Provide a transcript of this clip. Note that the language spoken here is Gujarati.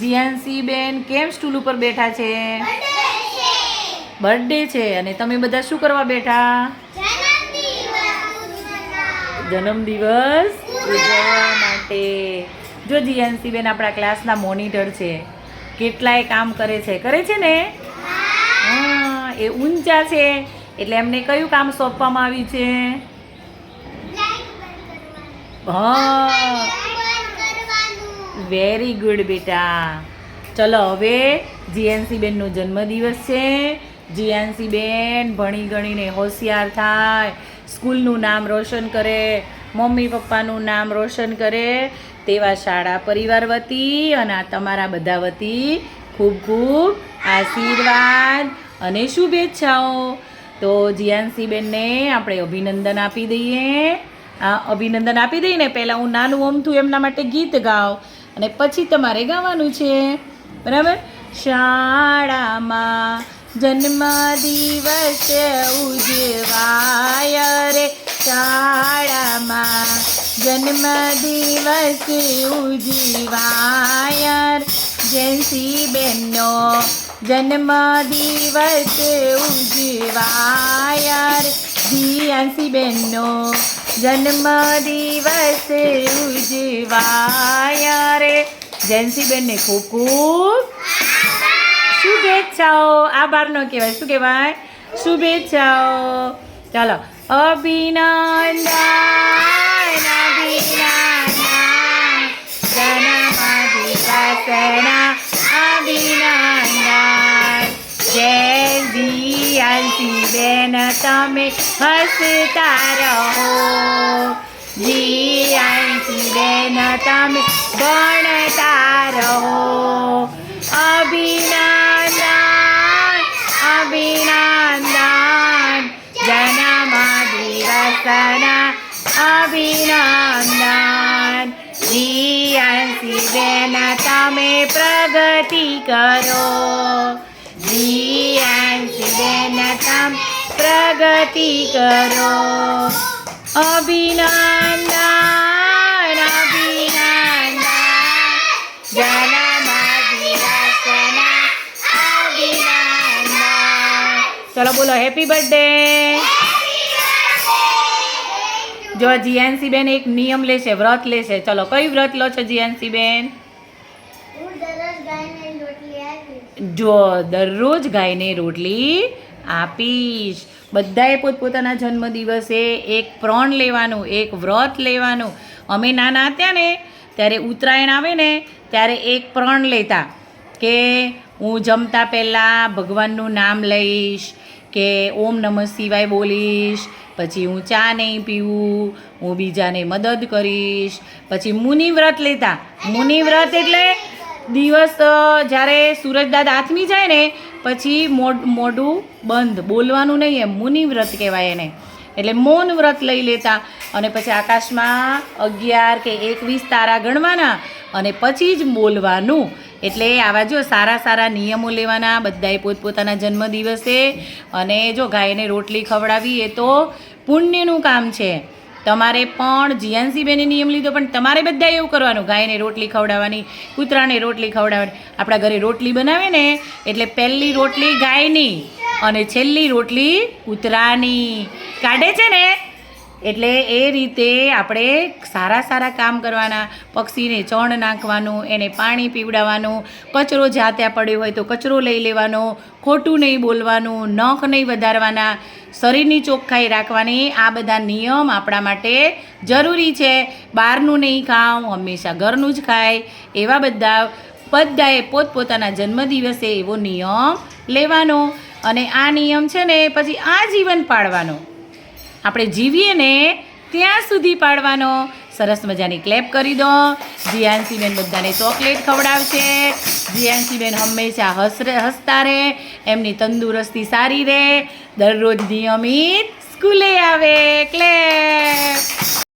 જીયાનસી બેન કેમ સ્ટૂલ ઉપર બેઠા છે? બર્થડે છે. અને તમે બધા શું કરવા બેઠા? જન્મદિવસ ઉજવવા માટે. જો જીયાનસી બેન આપણા ક્લાસના મોનિટર છે, કેટલાય કામ કરે છે. કરે છે ને? હા, એ ઊંચા છે. એટલે એમને કયું કામ સોંપવામાં આવ્યું છે? હા. વેરી ગુડ બેટા. ચલો, હવે જીએનસી બેનનો જન્મદિવસ છે. જીએનસી બેન ભણી ગણીને હોશિયાર થાય. સ્કૂલનું નામ રોશન કરે. મમ્મી પપ્પાનું નામ રોશન કરે. તેવા શાળા પરિવાર વતી અને તમારા બધા વતી ખૂબ ખૂબ આશીર્વાદ અને શુભેચ્છાઓ. તો જીયાનસી બેનને આપણે અભિનંદન આપી દઈએ. આ અભિનંદન આપી દઈને પહેલાં હું નાનું ઓમથું એમના માટે ગીત ગાઉં અને પછી તમારે ગાવાનું છે. બરાબર? શાળામાં જન્મ દિવસ ઉજવાય રે. શાળામાં જન્મ દિવસ ઉજવાય જેન્સી બેનનો જન્મ દિવસ ઉજવાય રે. ધીયાસી બેનનો જન્મ દિવસ ઉજવાય રે. જેન્સી બેનને ખૂબ ખૂબ શુભેચ્છાઓ. આભાર નો કહેવાય. શું કહેવાય? શુભેચ્છાઓ. ચાલો. અભિનંદન અભિનંદન. જન્મ તમે હસતા રહો. જીયાંસી બેન, તમે ભણતા રહો. અભિનંદન અભિનંદન. જન્મ દિવસના અભિનંદન. જીયાંસી બેન, તમે પ્રગતિ કરો. જીયાંસી બેન, તમે પ્રગતિ કરો. અભિનંદન અભિનંદન. જન્મ દિવસના અભિનંદન ચલો બોલો હેપી બર્થડે જો જીએનસી બેન એક નિયમ લેશે વ્રત લેશે. ચલો કયું વ્રત લો છો જીએનસી બેન? જો દરરોજ ગાયને રોટલી આપીશ બધાએ પોતપોતાના જન્મદિવસે એક પ્રણ લેવાનું, એક વ્રત લેવાનું. અમે નાના હતા ને, ત્યારે ઉત્તરાયણ આવે ને, ત્યારે એક પ્રણ લેતા કે હું જમતા પહેલાં ભગવાનનું નામ લઈશ, કે ઓમ નમઃ શિવાય બોલીશ, પછી હું ચા નહીં પીવું, હું બીજાને મદદ કરીશ, પછી મુનિવ્રત લેતા. મુનિવ્રત એટલે દિવસ જ્યારે સૂરજદાદ આથમી જાય ને, પછી મોઢ બંધ. બોલવાનું નહીં એમ. મુનિવ્રત કહેવાય એને. એટલે મૌન વ્રત લઈ લેતા અને પછી આકાશમાં અગિયાર કે એકવીસ તારા ગણવાના અને પછી જ બોલવાનું. એટલે આવા જો સારા સારા નિયમો લેવાના, બધાએ પોતપોતાના જન્મદિવસે અને જો ગાયને રોટલી ખવડાવી એ તો પુણ્યનું કામ છે. તમારે પણ જીયાનસી બેને નિયમ લીધો, પણ તમારે બધા એવું કરવાનું, ગાયને રોટલી ખવડાવવાની, કૂતરાને રોટલી ખવડાવવાની. આપણા ઘરે રોટલી બનાવે ને, એટલે પહેલી રોટલી ગાયની અને છેલ્લી રોટલી કૂતરાની. કાઢે છે ને? એટલે એ રીતે આપણે સારા સારા કામ કરવાના, પક્ષીને ચણ નાખવાનું, એને પાણી પીવડાવવાનું, કચરો જ્યાં પડ્યો હોય તો કચરો લઈ લેવાનો, ખોટું નહીં બોલવાનું, નખ નહીં વધારવાના, શરીરની ચોખ્ખાઈ રાખવાની, આ બધા નિયમ આપણા માટે જરૂરી છે. બહારનું નહીં ખાઉં, હંમેશા ઘરનું જ ખાય. એવા બધા, બધાએ પોતપોતાના જન્મદિવસે એવો નિયમ લેવાનો. અને આ નિયમ છે ને, પછી આ જીવન પાળવાનો. આપણે જીવીએ ને ત્યાં સુધી પાડવાનો. સરસ મજાની ક્લેપ કરી દો. જીયાનસી બેન બધાને ચોકલેટ ખવડાવશે. જીયાનસી બેન હંમેશા હસરે, હસતા રહે. એમની તંદુરસ્તી સારી રહે. દરરોજ નિયમિત સ્કૂલે આવે. ક્લેપ